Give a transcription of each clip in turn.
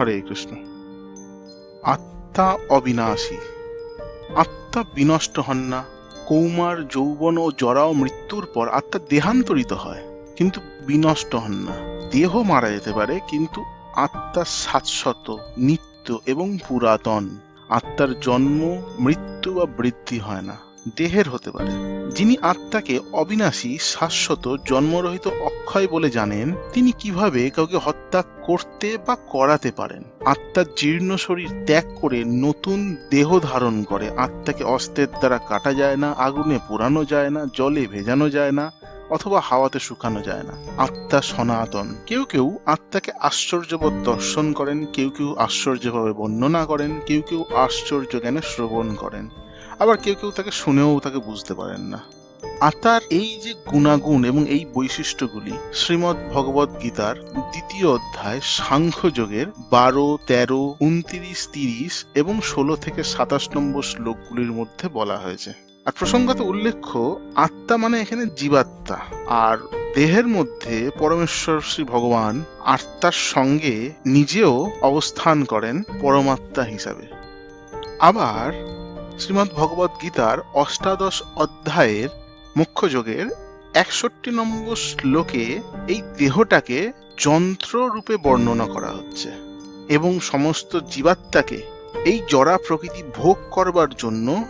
হরে কৃষ্ণ। আত্মা অবিনাশী। আত্মা বিনষ্ট হন না। কৌমার যৌবন ও জরা ও মৃত্যুর পর আত্মা দেহান্তরিত হয়, কিন্তু বিনষ্ট হন না। দেহ মারা যেতে পারে, কিন্তু আত্মা শাশ্বত নিত্য এবং পুরাতন। আত্মার জন্ম, মৃত্যু বা বৃদ্ধি হয় না। দেহের হতে পারে। যিনি আত্মাকে অবিনাশী, শাশ্বত, জন্মরহিত অক্ষয় বলে জানেন, তিনি কীভাবে কাউকে হত্যা করতে বা করাতে পারেন? আত্মার জীর্ণ শরীর ত্যাগ করে নতুন দেহ ধারণ করে। আত্মাকে অস্ত্রের দ্বারা কাটা যায় না, আগুনে পোড়ানো যায় না, জলে ভেজানো যায় না, অথবা হাওয়াতে শুকানো যায় না। আত্মা সনাতন। কেউ কেউ আত্মাকে আশ্চর্যবোধ দর্শন করেন, কেউ কেউ আশ্চর্যভাবে বর্ণনা করেন, কেউ কেউ আশ্চর্য জ্ঞানে শ্রবণ করেন। আবার কেউ কেউ তাকে শুনেও তাকে বুঝতে পারেন না। আত্মার এই যে গুণাগুণ এবং এই বৈশিষ্ট্যগুলি শ্রীমৎ ভগবত গীতার দ্বিতীয় অধ্যায় সাংখ্য যোগের বারো, তেরো, উনত্রিশ, তিরিশ এবং ষোলো থেকে সাতাশ নম্বর শ্লোকগুলির মধ্যে বলা হয়েছে। আর প্রসঙ্গত উল্লেখ্য, আত্মা মানে এখানে জীবাত্মা। আর দেহের মধ্যে পরমেশ্বর শ্রী ভগবান আত্মার সঙ্গে নিজেও অবস্থান করেন পরমাত্মা হিসাবে। আবার শ্রীমৎ ভগবত গীতার অষ্টাদশ অধ্যায়ের মুখ্য যোগের একষট্টি নম্বর শ্লোকে এই দেহটাকে যন্ত্র রূপে বর্ণনা করা হচ্ছে এবং সমস্ত জীবাত্মাকে এই জরা প্রকৃতি ভোগ করবার জন্য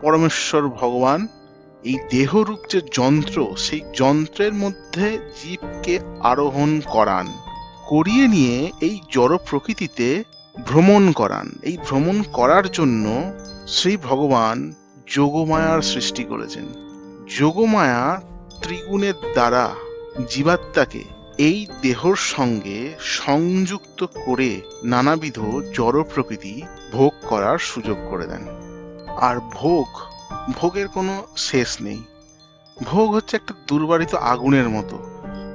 পরমেশ্বর ভগবান এই দেহরূপ যে যন্ত্র, সেই যন্ত্রের মধ্যে জীবকে আরোহণ করান, করিয়ে নিয়ে এই জড় প্রকৃতিতে ভ্রমণ করান। এই ভ্রমণ করার জন্য শ্রী ভগবান যোগমায়ার সৃষ্টি করেছেন। যোগমায়া ত্রিগুণের দ্বারা জীবাত্মাকে এই দেহর সঙ্গে সংযুক্ত করে নানাবিধ জড় প্রকৃতি ভোগ করার সুযোগ করে দেন। আর ভোগ, ভোগের কোনো শেষ নেই। ভোগ হচ্ছে একটা দুর্বারিত আগুনের মতো।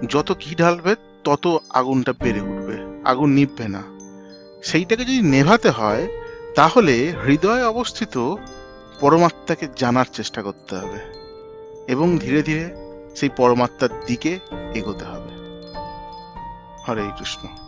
যত কি ঢালবে, তত আগুনটা বেড়ে উঠবে। আগুন নিভবে না। সেইটাকে যদি নেভাতে হয়, তাহলে হৃদয়ে অবস্থিত পরমাত্মাকে জানার চেষ্টা করতে হবে এবং ধীরে ধীরে সেই পরমাত্মার দিকে এগোতে হবে। হরে কৃষ্ণ।